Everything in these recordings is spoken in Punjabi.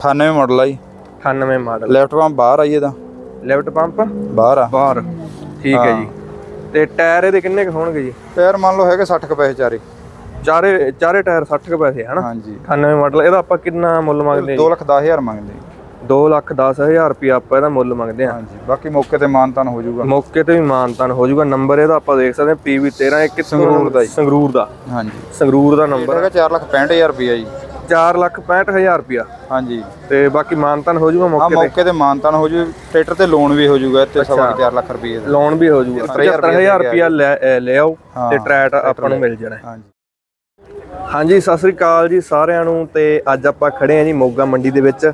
98 ਮਾਡਲ ਆ ਜੀ। 98 ਮਾਡਲ ਲੈਫਟ ਪੰਪ ਬਾਹਰ ਆ ਜੀ ਇਹਦਾ। ਲੈਫਟ ਪੰਪ ਬਾਹਰ ਆ। ਬਾਹਰ। ਠੀਕ ਹੈ ਜੀ। ਤੇ ਟਾਇਰ ਇਹਦੇ ਕਿੰਨੇ ਕੁ ਹੋਣਗੇ ਜੀ? ਟਾਇਰ ਮੰਨ ਲਓ ਹੈਗੇ 60 ਕੁ ਪੈਸੇ ਚਾਰੇ। ਚਾਰੇ ਚਾਰੇ ਟਾਇਰ 60 ਕੁ ਪੈਸੇ ਹਨਾ ਹਾਂਜੀ। 98 ਮਾਡਲ ਇਹਦਾ ਆਪਾਂ ਕਿੰਨਾ ਮੁੱਲ ਮੰਗਦੇ 2 ਲੱਖ 10 ਹਜ਼ਾਰ ਮੰਗਦੇ ਜੀ। 2 ਲੱਖ 10 ਹਜ਼ਾਰ ਰੁਪਇਆ ਆਪਾਂ ਇਹਦਾ ਮੁੱਲ ਮੰਗਦੇ ਆ ਹਾਂਜੀ। ਬਾਕੀ ਮੌਕੇ ਤੇ ਮਾਨਤਾਨ ਹੋ ਜਾਊਗਾ। ਮੌਕੇ ਤੇ ਵੀ ਮਾਨਤਾਨ ਹੋ ਜਾਊਗਾ। ਨੰਬਰ ਇਹਦਾ ਆਪਾਂ ਦੇਖ ਸਕਦੇ ਹਾਂ PV 13 ਇਹ ਕਿੱਥੋਂ ਸੰਗਰੂਰ ਦਾ ਜੀ। ਸੰਗਰੂਰ ਦਾ। ਹਾਂਜੀ। ਸੰਗਰੂਰ ਦਾ ਨੰਬਰ ਹੈਗਾ 4 ਲੱਖ 65 ਹਜ਼ਾਰ ਰੁਪਇਆ ਜੀ। 4 ਲੱਖ 65 ਹਜ਼ਾਰ ਰੁਪਇਆ। ਹਾਂਜੀ। ਤੇ ਬਾਕੀ ਮਾਨਤਾਨ ਹੋ ਜਾਊਗਾ ਆ ਮੌਕੇ ਤੇ। ਮੌਕੇ ਤੇ ਮਾਨਤਾਨ ਹੋ ਜੂ। ਟਰੈਕਟਰ ਤੇ ਲੋਨ ਵੀ ਹੋ ਜਾਊਗਾ ਇੱਥੇ ਸਵਾ ਕੁ ਚਾਰ ਲੱਖ ਰੁਪਏ ਦਾ। ਲੋਨ ਵੀ ਹੋ ਜਾਊਗਾ 75000 ਰੁਪਇਆ ਲੈ ਅਹ ਲੈ ਆਓ ਹਾਂ, ਤੇ ਟਰੈਟ ਆਪਾਂ ਨੂੰ ਮਿਲ ਜਾਣਾ। ਹੈ। ਹਾਂਜੀ। ਹਾਂਜੀ ਸਤਿ ਸ੍ਰੀ ਅਕਾਲ ਜੀ ਸਾਰਿਆਂ ਨੂੰ ਤੇ ਅੱਜ ਆਪਾਂ ਖੜੇ ਆਂ ਜੀ ਮੋਗਾ ਮੰਡੀ ਦੇ ਵਿੱਚ।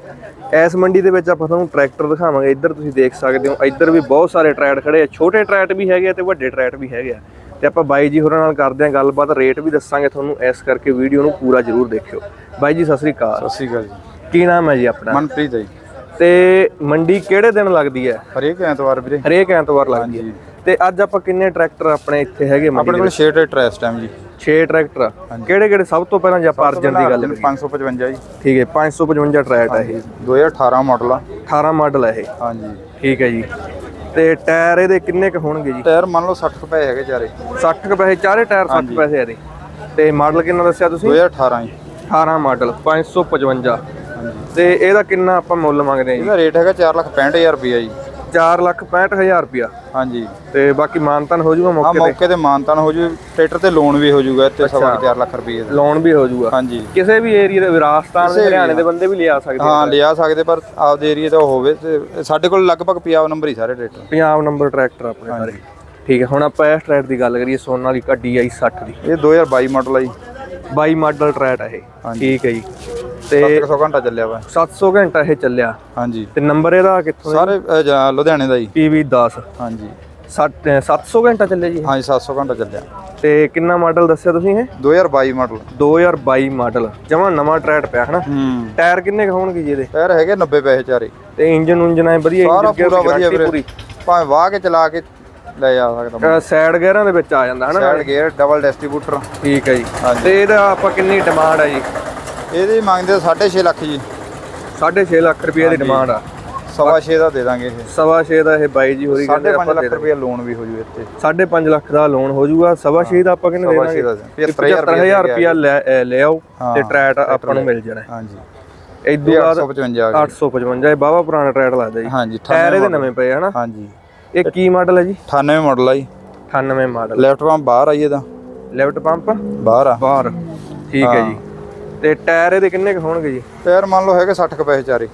ਇਸ ਮੰਡੀ ਦੇ ਵਿੱਚ ਆਪਾਂ ਤੁਹਾਨੂੰ ਟਰੈਕਟਰ ਦਿਖਾਵਾਂਗੇ। ਇੱਧਰ ਤੁਸੀਂ ਦੇਖ ਸਕਦੇ ਹੋ ਇੱਧਰ ਵੀ ਬਹੁਤ ਸਾਰੇ ਟਰੈਟ ਖੜੇ ਆ। ਛੋਟੇ ਟਰੈਟ ਵੀ ਹੈਗੇ ਆ ਤੇ ਵੱਡੇ ਟਰੈਟ ਵੀ ਹੈਗੇ ਆ। ਤੇ ਆਪਾਂ ਬਾਈ ਜੀ ਹੋਰਾਂ ਨਾਲ ਕਰਦੇ ਆਂ ਗੱਲਬਾਤ ਰੇਟ ਵੀ ਦੱਸਾਂਗੇ ਤੁਹਾਨੂੰ ਇਸ ਕਰਕੇ ਵੀਡੀਓ ਨੂੰ ਪੂਰਾ ਜ਼ਰੂਰ ਦੇਖਿਓ। ਬਾਈ ਜੀ ਸਤਿ ਸ੍ਰੀ ਅਕਾਲ। ਸਤਿ ਸ਼੍ਰੀ ਅਕਾਲ ਜੀ। ਕੀ ਨਾਮ ਹੈ ਜੀ ਆਪਣਾ? ਮਨਪ੍ਰੀਤ ਹੈ ਜੀ। ਤੇ ਮੰਡੀ ਕਿਹੜੇ ਦਿਨ ਲੱਗਦੀ ਹੈ? ਹਰੇਕ ਐਤਵਾਰ ਵੀਰੇ। ਹਰੇਕ ਐਤਵਾਰ ਲੱਗਦੀ ਹੈ। ਤੇ ਅੱਜ ਆਪਾਂ ਕਿੰਨੇ ਟਰੈਕਟਰ ਆਪਣੇ ਇੱਥੇ ਹੈਗੇ ਮੰਡੀ ਆਪਣੇ ਕੋਲ 6 ਟਰੈਕਟਰ ਇਸ ਟਾਈਮ ਜੀ। 6 ਟਰੈਕਟਰ ਕਿਹੜੇ ਕਿਹੜੇ? ਸਭ ਤੋਂ ਪਹਿਲਾਂ ਜੇ ਆਪਾਂ ਅਰਜਨ ਦੀ ਗੱਲ ਕਰੀਏ। 555 ਜੀ। ਠੀਕ ਹੈ 555 ਟਰੈਟ ਹੈ ਇਹ। 2018 ਮਾਡਲ ਆ। 18 ਮਾਡਲ ਹੈ ਇਹ। ਹਾਂਜੀ। ਠੀਕ ਹੈ ਜੀ। ਤੇ ਟਾਇਰ ਇਹਦੇ ਕਿੰਨੇ ਕ ਹੋਣਗੇ ਜੀ? ਟਾਇਰ ਮੰਨ ਲਓ 60 ਕੁ ਪੈਸੇ ਹੈਗੇ ਚਾਰੇ। 60 ਕ ਪੈਸੇ ਚਾਰੇ ਟਾਇਰ 60 ਪੈਸੇ ਇਹਦੇ। ਤੇ ਮਾਡਲ ਕਿੰਨਾ ਦੱਸਿਆ ਤੁਸੀਂ? 2018 ਜੀ। 18 ਮਾਡਲ 555 ਹਾਂਜੀ। ਤੇ ਇਹਦਾ ਕਿੰਨਾ ਆਪਾਂ ਮੁੱਲ ਮੰਗਦੇ ਹਾਂ ਇਹਦਾ ਰੇਟ ਹੈਗਾ 4 ਲੱਖ 65 ਹਜ਼ਾਰ ਰੁਪਇਆ ਜੀ ਜੀ। 4 ਲੱਖ 65 ਹਜ਼ਾਰ ਰੁਪਇਆ। ਹਾਂਜੀ। ਤੇ ਬਾਕੀ ਮਾਨਤਨ ਹੋ ਜਾਊਗਾ ਮੌਕੇ ਤੇ? ਮੌਕੇ ਤੇ ਮਾਨਤਾਨ ਹੋ ਜੂ ਟਰੈਕਟਰ ਤੇ ਲੋਨ ਵੀ ਹੋ ਜਾਊਗਾ ਇੱਥੇ ਸਵਾ ਕੁ ਚਾਰ ਲੱਖ ਰੁਪਏ ਦਾ। ਲੋਨ ਵੀ ਹੋ ਜਾਊਗਾ ਹਾਂਜੀ। ਕਿਸੇ ਵੀ ਏਰੀਆ ਦੇ ਰਾਜਸਥਾਨ ਦੇ ਹਰਿਆਣੇ ਦੇ ਬੰਦੇ ਵੀ ਲਿਆ ਸਕਦੇ ਹਾਂ ਲਿਆ ਸਕਦੇ ਪਰ ਆਪਦੇ ਏਰੀਆ ਦਾ ਹੋਵੇ ਤੇ ਸਾਡੇ ਕੋਲ ਲਗਭਗ ਪੰਜਾਬ ਨੰਬਰ ਹੀ ਸਾਰੇ ਟਰੈਕਟਰ। ਪੰਜਾਬ ਨੰਬਰ ਟਰੈਕਟਰ ਆਪਣੇ ਸਾਰੇ ਠੀਕ ਹੈ ਹੁਣ ਆਪਾਂ ਇਸ ਟਰੈਕਟਰ ਦੀ ਗੱਲ ਕਰੀਏ ਸੋਨਾਲੀਕਾ DI 60 ਦੀ। ਇਹ 2022 ਮਾਡਲ ਆ ਜੀ। 22 ਮਾਡਲ ਟਰੈਟ ਹੈ ਇਹ। ਠੀਕ ਹੈ ਜੀ। ਤੇ 700 ਘੰਟਾ ਚੱਲਿਆ ਵਾ। 700 ਘੰਟਾ ਇਹ ਚੱਲਿਆ। ਹਾਂਜੀ। ਤੇ ਨੰਬਰ ਇਹਦਾ ਕਿੱਥੋਂ ਸਾਰੇ ਲੁਧਿਆਣੇ ਦਾ ਜੀ। PV 10 ਹਾਂਜੀ। 700 ਘੰਟਾ ਚੱਲਿਆ ਜੀ? ਹਾਂਜੀ 700 ਘੰਟਾ ਚੱਲਿਆ। ਤੇ ਕਿੰਨਾ ਮਾਡਲ ਦੱਸਿਆ ਤੁਸੀਂ ਇਹ? 2022 ਮਾਡਲ। 2022 ਮਾਡਲ। ਜਮਾ ਨਵਾਂ ਟਰੈਟ ਪਿਆ ਹਨਾ? ਟਾਇਰ ਕਿੰਨੇ ਹੋਣਗੇ ਜੀ ਇਹਦੇ? ਟਾਇਰ ਹੈਗੇ 90 ਪੈਸੇ ਚਾਰੇ। ਤੇ ਇੰਜਨ ਉਂਜਨ ਐ ਵਧੀਆ ਸਾਰਾ ਪੂਰਾ ਵਧੀਆ ਵੀਰੇ। ਪੂਰੀ? ਭਾਵੇਂ ਵਾਹ ਕੇ ਚਲਾ ਕੇ ਲੈ ਜਾ ਸਕਦਾ ਸਾਈਡ ਗੇਅਰਾਂ ਦੇ ਵਿੱਚ ਆ ਜਾਂਦਾ ਹਨਾ? ਸਾਈਡ ਗੇਅਰ ਡਬਲ ਡਿਸਟ੍ਰੀਬਿਊਟਰ ਠੀਕ ਹੈ ਜੀ। ਤੇ ਇਹਦਾ ਆਪਾਂ ਕਿੰਨੀ ਡਿਮਾਂਡ ਹੈ ਜੀ? ਇਹਦੀ ਮੰਗਦੇ 6.5 ਲੱਖ ਜੀ। 6.5 ਲੱਖ ਰੁਪਏ ਦੀ ਡਿਮਾਂਡ ਆ। ਸਵਾ 6 ਦਾ ਦੇ ਦਾਂਗੇ ਇਹ। ਸਵਾ ਛੇ ਦਾ ਇਹ ਬਾਈ ਜੀ ਹੋਰੀ ਕਹਿੰਦੇ 5.5 ਲੱਖ ਰੁਪਏ ਲੋਨ ਵੀ ਹੋ ਜੂ ਇੱਥੇ। 5.5 ਲੱਖ ਦਾ ਲੋਨ ਹੋ ਜਾਊਗਾ ਸਵਾ ਛੇ ਦਾ ਆਪਾਂ ਕਿੰਨੇ ਸਵਾ ਛੇ ਦਾ 75000 75000 ਰੁਪਿਆ ਲੈ ਆਓ ਹਾਂ, ਤੇ ਟਰੈਟ ਆਪਾਂ ਨੂੰ ਮਿਲ ਜਾਣਾ। ਹਾਂਜੀ। ਤੋਂ ਬਾਅਦ 855 ਆ ਗਏ 855 ਇਹ ਬਾਵਾ ਪੁਰਾਣਾ ਟਰੈਟ ਲੱਗਦਾ ਜੀ। ਹਾਂਜੀ ਟਾਇਰ ਇਹਦੇ ਨਵੇਂ ਪਏ ਹਨਾ? ਹਾਂਜੀ। ਇਹ ਕੀ ਮਾਡਲ ਹੈ ਜੀ? 98 ਮਾਡਲ ਆ ਜੀ। 98 ਮਾਡਲ ਲੈਫਟ ਪੰਪ ਬਾਹਰ ਆ ਜੀ ਇਹਦਾ। ਲੈਫਟ ਪੰਪ ਬਾਹਰ ਆ। ਬਾਹਰ। ਠੀਕ ਹੈ। ਜੀ। ਤੇ ਟਾਇਰ ਇਹਦੇ ਕਿੰਨੇ ਕੁ ਹੋਣਗੇ ਜੀ? ਟਾਇਰ ਮੰਨ ਲਓ ਹੈਗੇ 60 ਕੁ ਪੈਸੇ ਚਾਰੇ।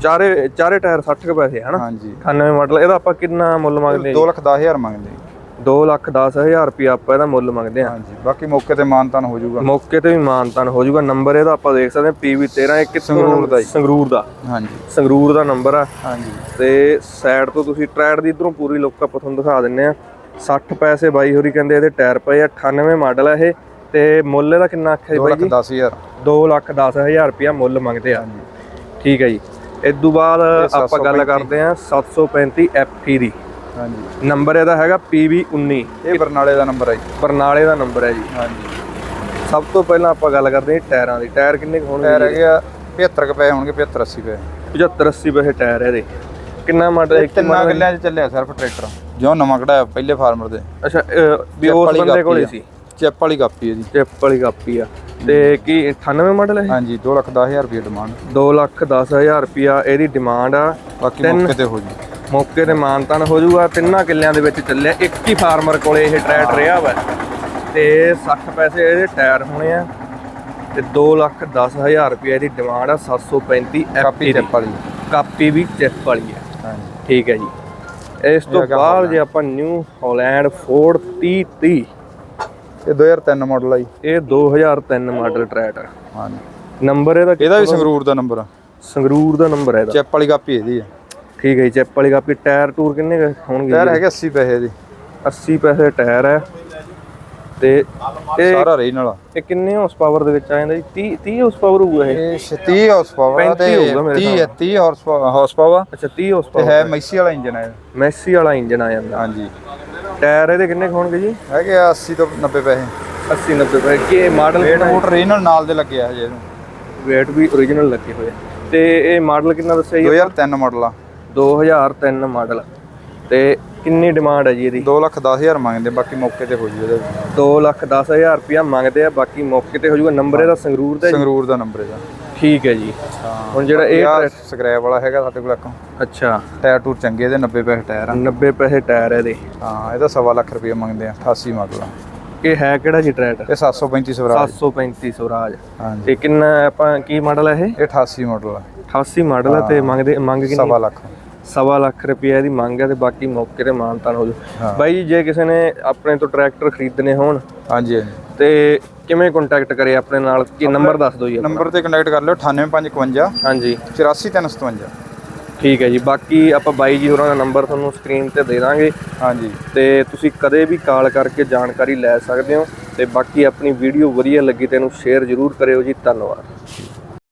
ਚਾਰੇ ਚਾਰੇ ਟਾਇਰ 60 ਕੁ ਪੈਸੇ ਹਨਾ? ਹਾਂਜੀ। 98 ਮਾਡਲ ਇਹਦਾ ਆਪਾਂ ਕਿੰਨਾ ਮੁੱਲ ਮੰਗਦੇ 2 ਲੱਖ 10 ਹਜ਼ਾਰ ਮੰਗਦੇ ਜੀ। 2 ਲੱਖ 10 ਹਜ਼ਾਰ ਰੁਪਇਆ ਆਪਾਂ ਇਹਦਾ ਮੁੱਲ ਮੰਗਦੇ ਆ ਹਾਂਜੀ ਬਾਕੀ ਮੌਕੇ ਤੇ ਮਾਨਤਾਨ ਹੋ ਜਾਊਗਾ। ਮੌਕੇ ਤੇ ਵੀ ਮਾਨਤਾਨ ਹੋ ਜਾਊਗਾ। ਨੰਬਰ ਇਹਦਾ ਆਪਾਂ ਦੇਖ ਸਕਦੇ ਹਾਂ PV 13 ਇਹ ਸੰਗਰੂਰ ਦਾ। ਸੰਗਰੂਰ ਦਾ। ਹਾਂਜੀ। ਸੰਗਰੂਰ ਦਾ ਨੰਬਰ ਆ। ਹਾਂਜੀ। ਤੇ ਸਾਈਡ ਤੋਂ ਤੁਸੀਂ ਟਰੈਡ ਦੀ ਇਧਰੋਂ ਪੂਰੀ ਲੁੱਕ ਆਪਾਂ ਤੁਹਾਨੂੰ ਦਿਖਾ ਦਿੰਨੇ ਆ 60 ਪੈਸੇ ਬਾਈ ਹੋਰੀ ਕਹਿੰਦੇ ਇਹਦੇ ਟਾਇਰ ਪਏ ਆ। 98 ਮਾਡਲ ਆ ਇਹ। ਤੇ ਮੁੱਲ ਇਹਦਾ ਕਿੰਨਾ ਆਖਿਆ ਜੀ 2 ਬਾਈ ਜੀ? 10 ਹਜ਼ਾਰ। 2 ਲੱਖ 10 ਹਜ਼ਾਰ ਰੁਪਇਆ ਮੁੱਲ ਮੰਗਦੇ ਆ। ਠੀਕ ਹੈ ਜੀ। ਇਸ ਤੋਂ ਬਾਅਦ ਆਪਾਂ ਗੱਲ ਕਰਦੇ ਆ 735 FE ਦੀ। ਹਾਂਜੀ। ਨੰਬਰ ਇਹਦਾ ਹੈਗਾ PV19 ਇਹ ਬਰਨਾਲੇ ਦਾ ਨੰਬਰ ਹੈ ਜੀ। ਬਰਨਾਲੇ ਦਾ ਨੰਬਰ ਹੈ ਜੀ। ਹਾਂਜੀ। ਸਭ ਤੋਂ ਪਹਿਲਾਂ ਆਪਾਂ ਗੱਲ ਕਰਦੇ ਹਾਂ ਟਾਇਰਾਂ ਦੀ। ਟਾਇਰ ਕਿੰਨੇ ਕੁ ਹੋਣਗੇ ਟਾਇਰ ਹੈਗੇ ਆ 75 ਕੁ ਪੈਸੇ ਹੋਣਗੇ 75 80 ਪੈਸੇ 75 80 ਪੈਸੇ ਟਾਇਰ ਇਹਦੇ। ਕਿੰਨਾ ਮਾਡਲ ਇੱਕ ਤਿੰਨਾਂ ਕਿੱਲਿਆਂ 'ਚ ਚੱਲਿਆ ਸਿਰਫ ਟਰੈਕਟਰ। ਜਿਉਂ ਨਵਾਂ ਕਢਾਇਆ ਪਹਿਲੇ ਫਾਰਮਰ ਦੇ। ਅੱਛਾ ਵੀ ਉਸ ਬੰਦੇ ਕੋਲੇ। ਸੀ? ਚਿੱਪ ਵਾਲੀ ਕਾਪੀ ਹੈ ਜੀ। ਚਿੱਪ ਵਾਲੀ ਕਾਪੀ ਆ। ਤੇ ਕੀ 98 ਮਾਡਲ ਹੈ ਹਾਂਜੀ 2 ਲੱਖ 10 ਹਜ਼ਾਰ ਰੁਪਏ ਡਿਮਾਂਡ 2 ਲੱਖ 10 ਹਜ਼ਾਰ ਰੁਪਿਆ ਇਹਦੀ ਡਿਮਾਂਡ ਆ। ਬਾਕੀ ਮੌਕੇ ਤੇ ਹੋ ਜੂ। ਮੌਕੇ ਤੇ ਮਾਨਤਨ ਹੋ ਜਾਊਗਾ ਤਿੰਨਾਂ ਕਿੱਲਿਆਂ ਦੇ ਵਿੱਚ ਚੱਲਿਆ। ਇੱਕ ਹੀ ਫਾਰਮਰ ਕੋਲੇ ਇਹ ਟਰੈਟ ਰਿਹਾ ਵਾ। ਤੇ 60 ਪੈਸੇ ਇਹਦੇ ਟਾਇਰ ਹੋਣੇ ਆ। ਤੇ 2 ਲੱਖ 10 ਹਜ਼ਾਰ ਰੁਪਏ ਦੀ ਡਿਮਾਂਡ ਆ। 735 ਕਾਪੀ ਚਿੱਪ ਵਾਲੀ ਕਾਪੀ ਵੀ ਚੈੱਕ ਵਾਲੀ ਆ ਹਾਂਜੀ। ਠੀਕ ਹੈ ਜੀ। ਇਸ ਤੋਂ ਬਾਅਦ ਜੇ ਆਪਾਂ ਨਿਊ ਹਾਲੈਂਡ ਫੋਰਡ 3030 ਇਹ 2003 ਮਾਡਲ ਆ ਜੀ। ਇਹ 2003 ਮਾਡਲ ਟਰੈਟ ਆ। ਹਾਂਜੀ। ਨੰਬਰ ਇਹਦਾ ਇਹਦਾ ਵੀ ਸੰਗਰੂਰ ਦਾ ਨੰਬਰ ਆ। ਸੰਗਰੂਰ ਦਾ ਨੰਬਰ ਹੈ ਇਹਦਾ। ਚਿੱਪ ਵਾਲੀ ਕਾਪੀ ਇਹਦੀ ਆ। ਠੀਕ ਹੈ ਜੀ ਚੈੱਕ ਵਾਲੀ ਕਾਪੀ। ਟਾਇਰ ਟੂਰ ਕਿੰਨੇ ਹੋਣਗੇ ਟਾਇਰ? ਹੈਗੇ 80 ਪੈਸੇ ਦੀ। 80 ਪੈਸੇ ਟਾਇਰ ਹੈ। ਤੇ ਇਹ ਸਾਰਾ ਰੀਜਨਲ ਆ ਇਹ ਕਿੰਨੇ ਹਾਰਸ ਪਾਵਰ ਦੇ ਵਿੱਚ ਆ ਜਾਂਦਾ ਜੀ? 30 30 ਹਾਰਸ ਪਾਵਰ ਹੋਊਗਾ ਇਹ? ਇਹ 30 ਹਾਰਸ ਪਾਵਰ 35 ਹੋਊਗਾ ਮੇਰੇ ਤੇ 30 30 ਹਾਰਸ ਹਾਰਸ ਪਾਵਰ ਅੱਛਾ 30 ਹਾਰਸ ਤੇ ਪਾਵਰ ਹੈ। ਮੈਸੀ ਵਾਲਾ ਇੰਜਨ ਹੈ ਮੈਸੀ ਵਾਲਾ ਇੰਜਨ ਆ ਜਾਂਦਾ। ਹਾਂਜੀ। ਟਾਇਰ ਇਹਦੇ ਕਿੰਨੇ ਕੁ ਹੋਣਗੇ ਜੀ? ਹੈਗੇ ਆ 80 ਤੋਂ 90 ਪੈਸੇ। 80 90 ਪੈਸੇ। ਕੀ ਮਾਡਲ ਰੇਟ ਮੋਟਰ ਰੀਜਨਲ ਨਾਲ ਦੇ ਲੱਗੇ ਆ ਹਜੇ ਇਹਨੂੰ। ਵੇਟ ਵੀ origignal ਲੱਗੇ ਹੋਏ ਆ। ਤੇ ਇਹ ਮਾਡਲ ਕਿੰਨਾ ਦੱਸਿਆ ਜੀ 2003 ਮਾਡਲ ਆ। 2003 ਮਾਡਲ। ਤੇ ਕਿੰਨੀ ਡਿਮਾਂਡ ਹੈ ਜੀ ਇਹਦੀ? 2 ਲੱਖ 10000 ਮੰਗਦੇ ਬਾਕੀ ਮੌਕੇ ਤੇ ਹੋ ਜੂ ਇਹਦਾ। 2 ਲੱਖ 10000 ਰੁਪਇਆ ਮੰਗਦੇ ਆ ਬਾਕੀ ਮੌਕੇ ਤੇ ਹੋ ਜਾਊਗਾ ਨੰਬਰ ਇਹਦਾ ਸੰਗਰੂਰ ਦਾ ਜੀ? ਸੰਗਰੂਰ ਦਾ ਨੰਬਰ ਇਹਦਾ। ਠੀਕ ਹੈ ਜੀ। ਹੁਣ ਜਿਹੜਾ ਇਹ ਸਕ੍ਰੈਪ ਵਾਲਾ ਹੈਗਾ ਸਾਡੇ ਕੋਲ ਇੱਕ। ਅੱਛਾ। ਟਾਇਰ ਟੂਰ ਚੰਗੇ ਇਹਦੇ 90 ਪੈਸੇ ਟਾਇਰ ਆ। 90 ਪੈਸੇ ਟਾਇਰ ਹੈ ਇਹਦੇ। ਹਾਂ ਇਹਦਾ ਸਵਾ ਲੱਖ ਰੁਪਏ ਮੰਗਦੇ ਆ 88 ਮਾਡਲ ਆ। ਇਹ ਹੈ ਕਿਹੜਾ ਜੀ ਟਰੈਕਟਰ ਇਹ 735 ਸਵਰਾਜ। 735 ਸਵਰਾਜ। ਤੇ ਕਿੰਨਾ ਆਪਾਂ ਕੀ ਮਾਡਲ ਹੈ ਇਹ? ਇਹ 88 ਮਾਡਲ ਆ। 88 ਮਾਡਲ ਹੈ ਤੇ ਮੰਗਦੇ ਮੰਗ ਕਿੰਨੀ? ਸਵਾ ਲੱਖ। ਸਵਾ ਲੱਖ ਰੁਪਏ ਦੀ ਮੰਗ ਹੈ ਤੇ ਬਾਕੀ ਮੌਕੇ ਤੇ ਮਾਨਤਾਨ ਹੋ ਜੂ। ਬਾਈ ਜੀ ਜੇ ਕਿਸੇ ਨੇ ਆਪਣੇ ਤੋਂ ਟਰੈਕਟਰ ਖਰੀਦਣੇ ਹੋਣ ਹਾਂਜੀ। ਤੇ ਕਿਵੇਂ ਕੰਟੈਕਟ ਕਰੇ ਆਪਣੇ ਨਾਲ? ਕੀ ਨੰਬਰ ਦੱਸ ਦਿਓ ਜੀ ਆਪਣਾ। ਨੰਬਰ ਤੇ ਕੰਟੈਕਟ ਕਰ ਲਿਓ 98551 ਹਾਂਜੀ। 84357 ਠੀਕ ਹੈ ਜੀ ਬਾਕੀ ਆਪਾਂ ਬਾਈ ਜੀ ਹੋਰਾਂ ਦਾ ਨੰਬਰ ਤੁਹਾਨੂੰ ਸਕਰੀਨ ਤੇ ਦੇ ਦਾਂਗੇ। ਹਾਂਜੀ। ਤੇ ਤੁਸੀਂ ਕਦੇ ਵੀ ਕਾਲ ਕਰਕੇ ਜਾਣਕਾਰੀ ਲੈ ਸਕਦੇ ਹੋ ਤੇ ਬਾਕੀ ਆਪਣੀ ਵੀਡੀਓ ਵਧੀਆ ਲੱਗੀ ਤੇ ਇਹਨੂੰ ਸ਼ੇਅਰ ਜ਼ਰੂਰ ਕਰਿਓ ਜੀ ਧੰਨਵਾਦ।